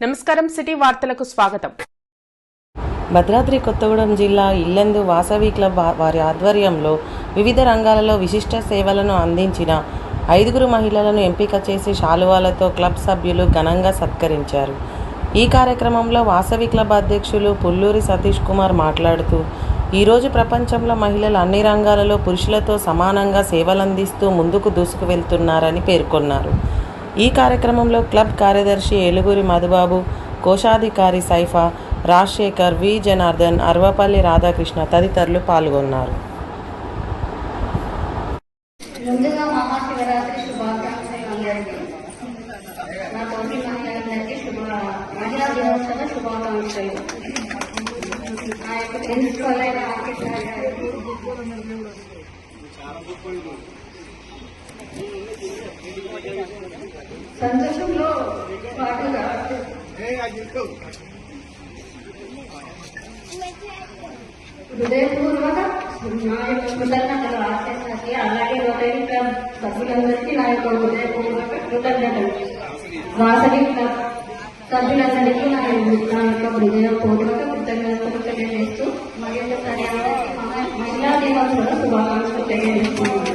నమస్కారం సిటీ వార్తలకు స్వాగతం. భద్రాద్రి కొత్తగూడెం జిల్లా ఇల్లెందు వాసవి క్లబ్ వారి ఆధ్వర్యంలో వివిధ రంగాలలో విశిష్ట సేవలను అందించిన ఐదుగురు మహిళలను ఎంపిక చేసి శాలువాలతో క్లబ్ సభ్యులు ఘనంగా సత్కరించారు. ఈ కార్యక్రమంలో వాసవి క్లబ్ అధ్యక్షులు పుల్లూరి సతీష్ కుమార్ మాట్లాడుతూ ఈరోజు ప్రపంచంలో మహిళలు అన్ని రంగాలలో పురుషులతో సమానంగా సేవలందిస్తూ ముందుకు దూసుకు వెళ్తున్నారని పేర్కొన్నారు. ఈ కార్యక్రమంలో క్లబ్ కార్యదర్శి ఏలుగురి మధుబాబు కోశాధికారి సైఫా రాజశేఖర్ వి. జనార్దన్ అర్వపల్లి రాధాకృష్ణ తదితరులు పాల్గొన్నారు. ముందుగా మహాశివరాత్రి శుభాకాంక్షలు అందరికీ. నా తోటి మహిళలందరికీ శుభ మహిళా దినోత్సవ శుభాకాంక్షలు. నా యొక్క సంతోషంలో పాటుగా హృదయపూర్వక నా యొక్క కృతజ్ఞతలు ఆశిస్తాకి అలాగే రోటరీ క్లబ్ సభ్యులందరికీ నా యొక్క హృదయపూర్వక కృతజ్ఞతలు. వాసవి క్లబ్ సభ్యులందరికీ నా నా యొక్క హృదయపూర్వక కృతజ్ఞతలు తెలియజేస్తూ మరి ఒకసారి అందరికీ మహా- మహిళా దినోత్సవ శుభాకాంక్షలు తెలియజేస్తున్నాను.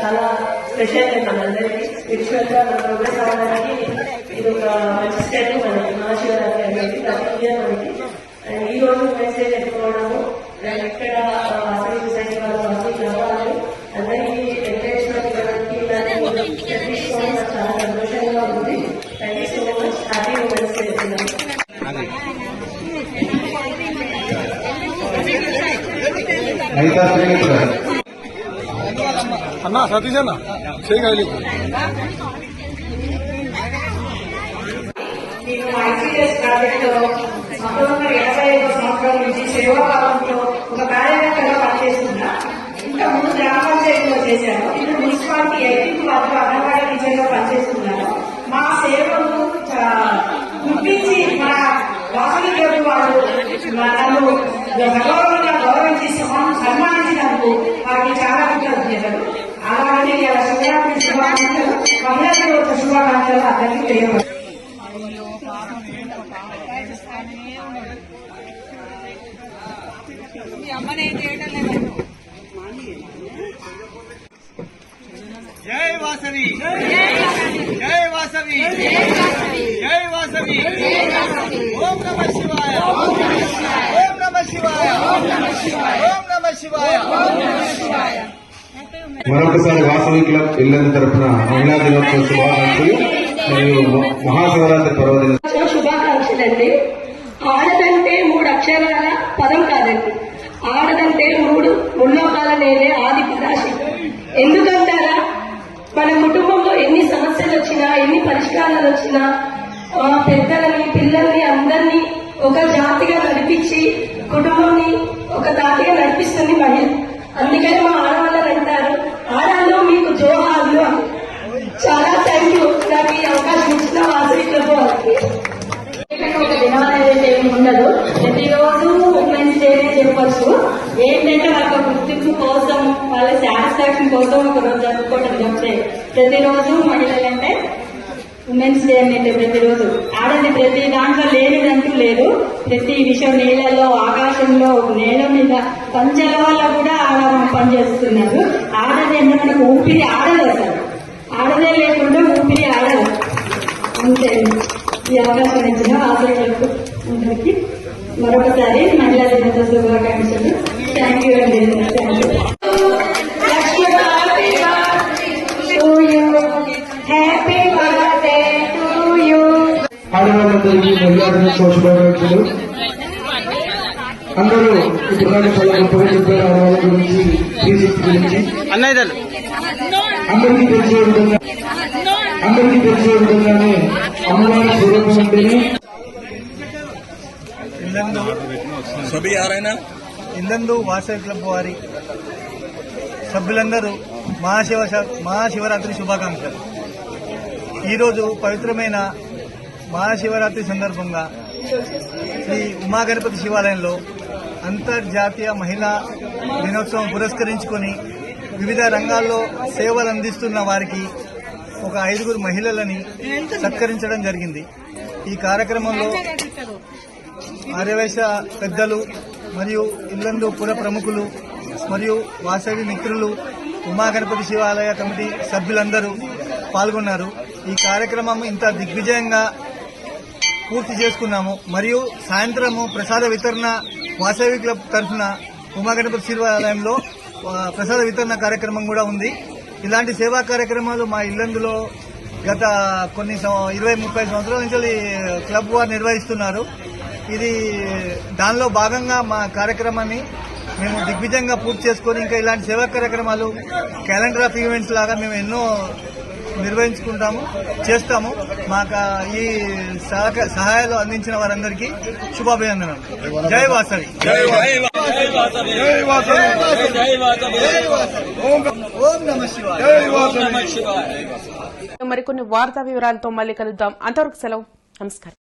చాలా స్పెషల్ మనందరికీ స్పిరిచువల్గా మన ప్రోగ్రెస్ అవ్వడానికి ఇది ఒక మంచి స్టెప్ మనకి మహాశివరాత్రి అనేది ప్రతి ఇయర్ మనకి అండ్ ఈ రోజు మెసేజ్ చెప్పుకోవడము అండ్ ఇక్కడ వాసవి సొసైటీ వాళ్ళు వాసవి క్లబ్ అందరికీ ఎంకరేజ్మెంట్ ఇవ్వడానికి ఇలాంటి step తీసుకోవడం నాకు చాలా సంతోషంగా ఉంది thank you so much happy women's day చెప్తున్నాను లలితా అన్న సతీష్ అన్న చేయగలి నేను ఐసీఎస్ ఐదు నుంచి ఒక కార్యకర్తగా పనిచేస్తున్నా ఇంకా గ్రామ పంచాయతీలో చేశాను ఇప్పుడు మున్సిపాలిటీ ఎయిటీన్ వార్డు అంగన్వాడీ టీచర్గా పనిచేస్తున్నాను మా సేవలు గుర్తించి మన వాసవి నన్ను గౌరవంగా గౌరవించి సన్మానించినందుకు వారికి చాలా కృతజ్ఞతలు అలాగే శివరాత్రి శుభాకాంక్షలు మహిళా దినోత్సవ శుభాకాంక్షలు అందరికీ జై వాసవి. జై వాసవి. జై వాసవి ఓం నమ శివాయ. ఓం నమ శివాయ. ఓం నమ శివాయ. మరొకసారి వాసవి క్లబ్ ఇల్లందు తరఫున మహిళా దినోత్సవ శుభాకాంక్షలు మరియు మహాశివరాత్రి పర్వదిన శుభాకాంక్షలండి. ఆడదంటే మూడు అక్షరాల పదం కాదండి. ఆడదంటే మూడు ముల్లోకాల నేనే ఆది పిదాశి ఎందుకంటారా? మన కుటుంబంలో ఎన్ని సమస్యలు వచ్చినా ఎన్ని పరిష్కారాలు వచ్చినా పెద్దలని పిల్లల్ని అందరినీ ఒక జాతిగా నడిపించి కుటుంబాన్ని ఒక తాతిగా నడిపిస్తుంది మహిళ. అందుకని మా ఆడవాళ్ళని అంటారు ఆడాలో మీకు జోహార్లు అని. చాలా థ్యాంక్ యూ నాకు ఈ అవకాశం ఇచ్చిన వాసవి క్లబ్ ఒక దినం అనేది ఏమి ఉండదు. ప్రతిరోజు ఉమెన్స్ డేనే చెప్పొచ్చు ఏంటంటే వాళ్ళ గుర్తింపు కోసం వాళ్ళ సాటిస్ఫాక్షన్ కోసం ఒక రోజు జరుపుకోవడం చెప్తే ప్రతిరోజు మహిళలంటే ఉమెన్స్ డే అనేది ప్రతిరోజు. ఆడది ప్రతి దాంట్లో లేనిదంటూ లేదు ప్రతి విషయం నీళ్ళలో ఆకాశంలో నేల మీద పంచల వల్ల కూడా ఆడ పనిచేస్తున్నారు ఆడది అంటే మనకు ఊపిరి ఆడదు. అసలు ఆడదే లేకుండా ఊపిరి ఆడదు. అంతే. ఈ అవకాశం ఇచ్చిన ఆశలకు అందరికీ మరొకసారి మహిళా దినోత్సవ శుభాకాంక్షలు. థ్యాంక్ యూ అండి thank you happy birthday to you ఆడవాళ్ళందరికీ మహిళా దినోత్సవ శుభాకాంక్షలు అందరూ ఆ వాళ్ళ గురించి గురించి అన్నయ్యలు అందరికీ తెలిసే విధంగా అందరికీ తెలిసే విధంగానే అమ్మవారి స్వరూపం ఉంటేనే ఇల్లందు వాసవి క్లబ్ వారి సభ్యులందరూ మహాశివ మహాశివరాత్రి శుభాకాంక్షలు. ఈరోజు పవిత్రమైన మహాశివరాత్రి సందర్భంగా శ్రీ ఉమాగణపతి శివాలయంలో అంతర్జాతీయ మహిళా దినోత్సవం పురస్కరించుకొని వివిధ రంగాల్లో సేవలు అందిస్తున్న వారికి ఒక ఐదుగురు మహిళలని సత్కరించడం జరిగింది. ఈ కార్యక్రమంలో ఆర్యవైశ్య పెద్దలు మరియు ఇల్లందు పుర ప్రముఖులు మరియు వాసవి మిత్రులు ఉమాగణపతి శివాలయ కమిటీ సభ్యులందరూ పాల్గొన్నారు. ఈ కార్యక్రమం ఇంత దిగ్విజయంగా పూర్తి చేసుకున్నాము. మరియు సాయంత్రము ప్రసాద వితరణ వాసవి క్లబ్ తరఫున ఉమాగణపతి శివాలయంలో ప్రసాద వితరణ కార్యక్రమం కూడా ఉంది. ఇలాంటి సేవా కార్యక్రమాలు మా ఇల్లందులో గత కొన్ని ఇరవై ముప్పై సంవత్సరాల నుంచి క్లబ్ వారు నిర్వహిస్తున్నారు. ఇది దానిలో భాగంగా మా కార్యక్రమాన్ని మేము దిగ్విజయంగా పూర్తి చేసుకొని ఇంకా ఇలాంటి సేవా కార్యక్రమాలు క్యాలెండర్ ఆఫ్ ఈవెంట్స్ లాగా మేము ఎన్నో నిర్వహించుకుంటాము చేస్తాము. మాకు ఈ సహక- సహాయాలు అందించిన వారందరికీ శుభాభినందనలు. జై వాసవి. ఓం నమ శివాయ. మరికొన్ని వార్తా వివరాలతో మళ్ళీ కలుద్దాం. అంతవరకు సెలవు. నమస్కారం.